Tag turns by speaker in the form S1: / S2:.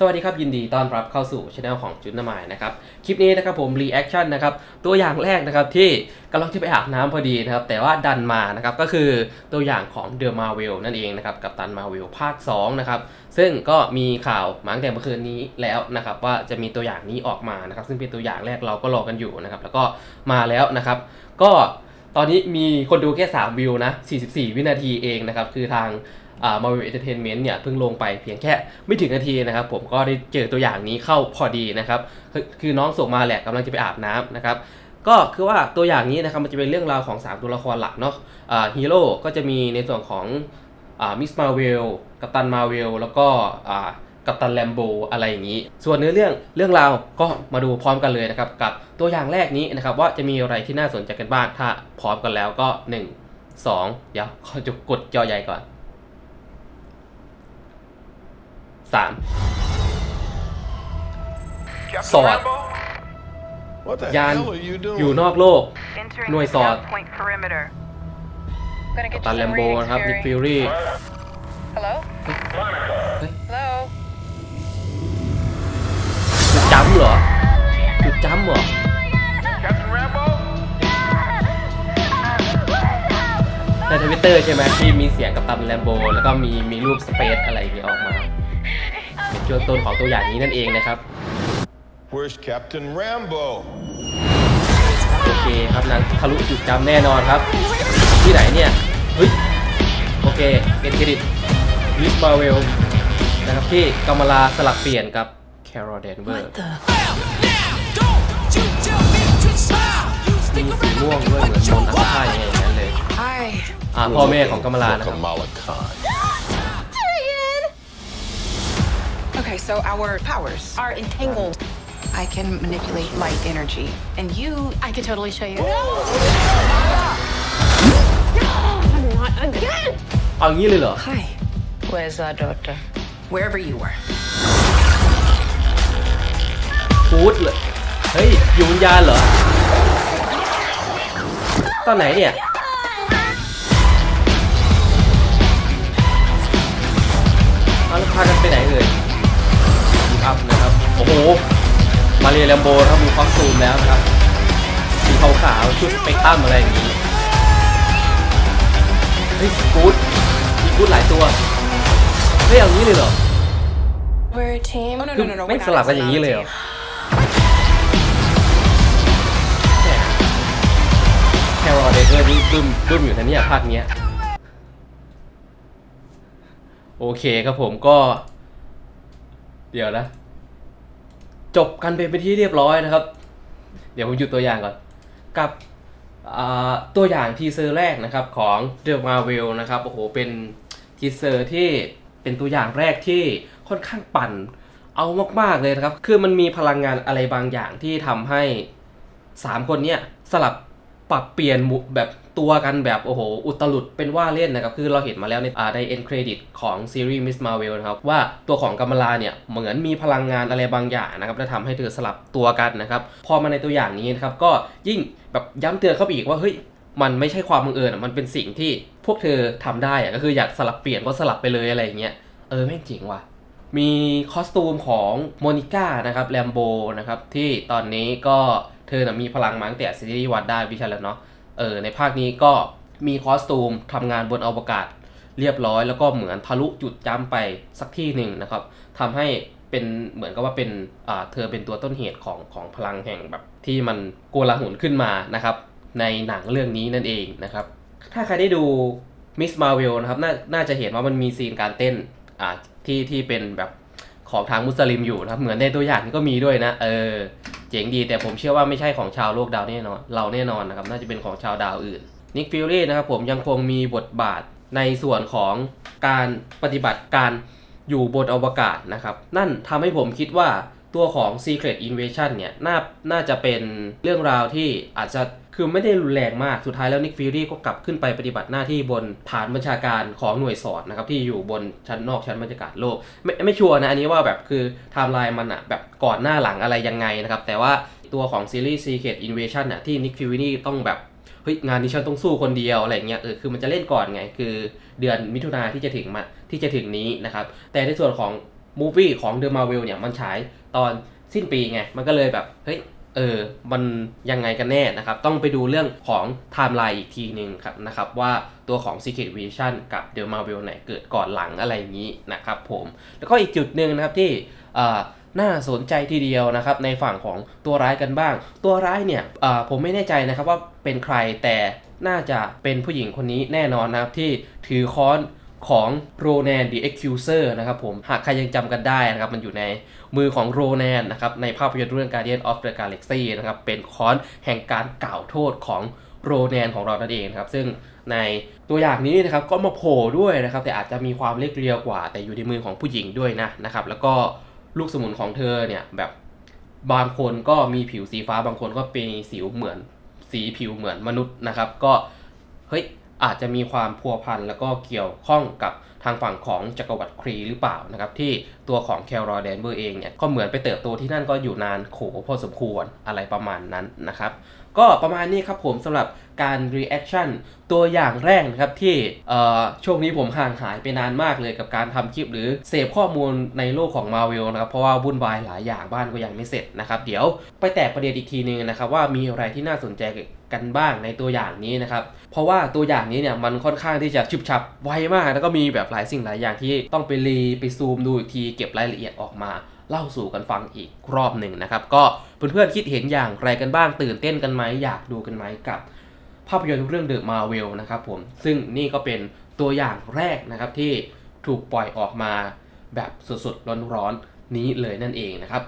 S1: สวัสดีครับยินดีต้อนรับเข้าสู่ช anel ของจุดน้ำมายนะครับคลิปนี้นะครับผม reaction นนะครับตัวอย่างแรกนะครับที่กำลังจะไปอาบน้ำพอดีนะครับแต่ว่าดันมานะครับก็คือตัวอย่างของ The Marvel นั่นเองนะครับกับตัน Marvel ภาค2นะครับซึ่งก็มีข่าวมาตั้งแต่เมื่อคืนนี้แล้วนะครับว่าจะมีตัวอย่างนี้ออกมานะครับซึ่งเป็นตัวอย่างแรกเราก็รอกันอยู่นะครับแล้วก็มาแล้วนะครับก็ ตอนนี้มีคนดูแค่ 3 วิวนะ 44 วินาทีเองนะครับ คือทางอ่า Marvel Entertainment เนี่ยเพิ่งลงไปเพียงแค่ไม่ถึงนาทีนะครับ ผมก็ได้เจอตัวอย่างนี้เข้าพอดีนะครับคือน้องส่งมาแหละกำลังจะไปอาบน้ำนะครับก็คือว่าตัวอย่างนี้นะครับมันจะเป็นเรื่องราวของ 3 ตัวละครหลักเนาะฮีโร่ก็จะมีในส่วนของมิสมาเวลกัปตันมาเวลแล้วก็ กัปตันแลมโบอะไรอย่างนี้ ส่วนเนื้อเรื่องเรื่องราวก็มาดูพร้อมกันเลยนะครับกับตัวอย่างแรกนี้นะครับว่าจะมีอะไรที่น่าสนใจกันบ้างถ้าพร้อมกันแล้วก็ 1 2 เดี๋ยวขอจะกดจอใหญ่ก่อนสาม
S2: Captain
S1: Sword.
S2: Rambo?
S3: What the
S1: Yan
S3: hell are you doing?
S1: อยู่นอกโลก
S4: Entering
S1: หน่วย
S4: the
S1: สอด
S4: South Point perimeter. Gonna
S1: กัป
S4: get
S1: ตัน
S4: you
S1: แลม
S4: some
S1: โบ
S4: reading
S1: นะครับนิกฟิ
S4: Fury.
S1: รี่
S4: Hello?
S1: เฮ้ย
S4: Hello?
S1: จุดจ้ำเหรอ
S2: Captain Rambo?
S1: ในทวิตเตอร์ใช่ไหมที่มีเสียงกับตันแลมโบ แล้วก็มีมีรูปสเปซอะไรอย่างเงี้ยออกมา เป็นช่วงต้นของตัวอย่างนี้นั่นเองนะครับ
S3: Where's Captain Rambo?
S1: โอเคครับนั้นทะลุจุดจำแน่นอนครับ ที่ไหนเนี่ยเฮ้ยโอเคเป็นเครดิตมิสมาเวลนะครับที่กำมลาสลับเปลี่ยนกับแคโรเดนเวอร์ มีสีม่วงด้วยเหมือนมนต์อัคราอย่างนั้นเลย
S4: Hi.
S1: อ่าพ่อแม่ของกำมลา
S3: For
S1: นะครับ
S3: Kamala Khan.
S4: Okay, so our powers are entangled. I can manipulate light energy. And you.
S5: I could totally show you. again.
S1: เอางี้เลยเหรอ
S4: Hi. Where's our daughter? Wherever you were.
S1: ฟูดเลย เฮ้ย อยู่วิญญาณเหรอ ตอนไหนเนี่ย เอาแล้วพากันไปไหนเอ่ยดูอัพนะครับ โอ้โห มาเรียแลมโบนะครับมีคอสตูมแล้วนะครับ สีขาวๆชุดสเปกตรัมอะไรอย่างนี้ เฮ้ยกูดมีกูดหลายตัว เฮ้ยเอางี้เลยเหรอ
S5: We're a team.
S4: Oh, no,
S1: คือ
S4: no, no, no.
S1: ไม่
S4: we're
S1: ส
S4: not.
S1: ลับ
S4: It's
S1: กันอย่างนี้เลยเหรอ แครอเดเกอร์นี่ดุมดุมอยู่นะเนี่ยภาคเนี้ยโอเคครับผมก็ เดี๋ยวนะ จบกันไปเป็นที่เรียบร้อยนะครับ เดี๋ยวผมหยุดตัวอย่างก่อน กับตัวอย่างทีเซอร์แรกนะครับของ The Marvel นะครับ โอ้โห เป็นทีเซอร์ที่เป็นตัวอย่างแรกที่ค่อนข้างปั่นเอามาก ๆ เลยนะครับ คือมันมีพลังงานอะไรบางอย่างที่ทำให้สามคนเนี้ยสลับ ปรับเปลี่ยนแบบตัวกันแบบโอ้โห อุตลุดเป็นว่าเล่นนะครับ คือเราเห็นมาแล้วในในเอ็นเครดิตของซีรีส์ Miss Marvel นะครับ ว่าตัวของกัมลาเนี่ย เหมือนมีพลังงานอะไรบางอย่างนะครับและทำให้เธอสลับตัวกันนะครับ พอมาในตัวอย่างนี้นะครับ ก็ยิ่งแบบย้ำเตือนเข้าไปอีกว่าเฮ้ยมันไม่ใช่ความบังเอิญอะมันเป็นสิ่งที่พวกเธอทำได้อะก็คืออยากสลับเปลี่ยนก็สลับไปเลยอะไรอย่างเงี้ยเออแม่งจริงว่ะมีคอสตูมของโมนิก้านะครับแลมโบนะครับที่ตอนนี้ก็ เธอนะมีพลังมาตั้งแต่ซีรีส์วัดได้วิชาแล้วเนาะ เออ ในภาคนี้ก็มีคอสตูมทำงานบนอวกาศเรียบร้อย แล้วก็เหมือนทะลุจุดจ้ำไปสักที่หนึ่งนะครับทำให้เป็นเหมือนกับว่าเป็นอ่าเธอเป็นตัวต้นเหตุของของพลังแห่งแบบที่มันโกลาหลขึ้นมานะครับ ในหนังเรื่องนี้นั่นเองนะครับ ถ้าใครได้ดูมิสมาเวลนะครับนน่าจะเห็นว่ามันมีซีนการเต้นอ่าที่ที่เป็นแบบของทางมุสลิมอยู่นะครับ เหมือนในตัวอย่างนี้ก็มีด้วยนะ เออ เจ๋งดีแต่ผมเชื่อว่าไม่ใช่ของชาวโลกดาวแน่นอนเราแน่นอนนะครับน่าจะเป็นของชาวดาวอื่นนิกฟิลลี่นะครับผมยังคงมีบทบาทในส่วนของการปฏิบัติการอยู่บนอวกาศนะครับ นั่นทำให้ผมคิดว่า ตัวของ Secret Invasion เนี่ยน่าน่าจะเป็นเรื่องราวที่อาจจะคือไม่ได้รุนแรงมาก สุดท้ายแล้วนิกฟิลลี่ก็กลับขึ้นไปปฏิบัติหน้าที่บนฐานบัญชาการของหน่วยสอดนะครับที่อยู่บนชั้นนอกชั้นบรรยากาศโลก ไม่ไม่ชัวร์นะอันนี้ว่าแบบคือไทม์ไลน์มันอะแบบก่อนหน้าหลังอะไรยังไงนะครับ แต่ว่าตัวของซีรีส์ Secret Invasion อะที่นิกฟิลลี่ต้องแบบเฮ้ยงานนี้ฉันต้องสู้คนเดียวอะไรเงี้ยเออคือมันจะเล่นก่อนไง คือเดือนมิถุนาที่จะถึงมาที่จะถึงนี้นะครับแต่ในส่วนของ มูฟี่ของ The Marvel เนี่ยมันฉายตอนสิ้นปีไง มันก็เลยแบบ เฮ้ย เออ มันยังไงกันแน่นะครับ ต้องไปดูเรื่องของไทม์ไลน์อีกทีหนึ่งครับนะครับว่าตัวของ Secret Vision กับ The Marvel ไหนเกิดก่อนหลังอะไรอย่างนี้นะครับผม แล้วก็อีกจุดหนึ่งนะครับที่น่าสนใจทีเดียวนะครับในฝั่งของตัวร้ายกันบ้าง ตัวร้ายเนี่ยผมไม่แน่ใจนะครับว่าเป็นใครแต่น่าจะเป็นผู้หญิงคนนี้แน่นอนนะครับที่ถือค้อน ของโรแนน the accuser นะครับผมหากใครยังจำกันได้นะครับ มันอยู่ในมือของโรแนนนะครับ ในภาพยนตร์เรื่อง Guardian of the Galaxy นะครับ เป็นค้อนแห่งการกล่าวโทษของโรแนนของเรานั่นเองนะครับ ซึ่งในตัวอย่างนี้นะครับก็มาโผล่ด้วยนะครับ แต่อาจจะมีความเล็กเรียวกว่า แต่อยู่ในมือของผู้หญิงด้วยนะนะครับ แล้วก็ลูกสมุนของเธอเนี่ยแบบบางคนก็มีผิวสีฟ้าบางคนก็เป็นสีเหมือนสีผิวเหมือนมนุษย์นะครับ ก็เฮ้ย อาจจะมีความพัวพันแล้วก็เกี่ยวข้องกับทางฝั่งของจักรวรรดิครีหรือเปล่านะครับที่ตัวของแคลรอแดนเบอร์เองเนี่ยก็เหมือนไปเติบโตที่นั่นก็อยู่นานโขพอสมควรอะไรประมาณนั้นนะครับ ก็ประมาณนี้ครับผมสำหรับการ reaction ตัวอย่างแรกนะครับที่ช่วงนี้ผมห่างหายไปนานมากเลยกับการทำคลิปหรือเสพข้อมูลในโลกของ Marvel นะครับเพราะว่าวุ่นวายหลายอย่างบ้านก็ยังไม่เสร็จนะครับเดี๋ยวไปแตกประเด็นอีกทีนึงนะครับว่ามีอะไรที่น่าสนใจกันบ้างในตัวอย่างนี้นะครับ เพราะว่าตัวอย่างนี้เนี่ยมันค่อนข้างที่จะฉุบฉับไวมาก แล้วก็มีแบบหลายสิ่งหลายอย่างที่ต้องไปรีไปซูมดูอีกทีเก็บรายละเอียดออกมา เล่าสู่กันฟังอีกรอบหนึ่งนะครับ ก็เพื่อนๆคิดเห็นอย่างไรกันบ้างตื่นเต้นกันไหมอยากดูกันไหมกับภาพยนตร์เรื่องเดอะมาเวลนะครับผมซึ่งนี่ก็เป็นตัวอย่างแรกนะครับที่ถูกปล่อยออกมาแบบสดๆร้อนๆนี้เลยนั่นเองนะครับ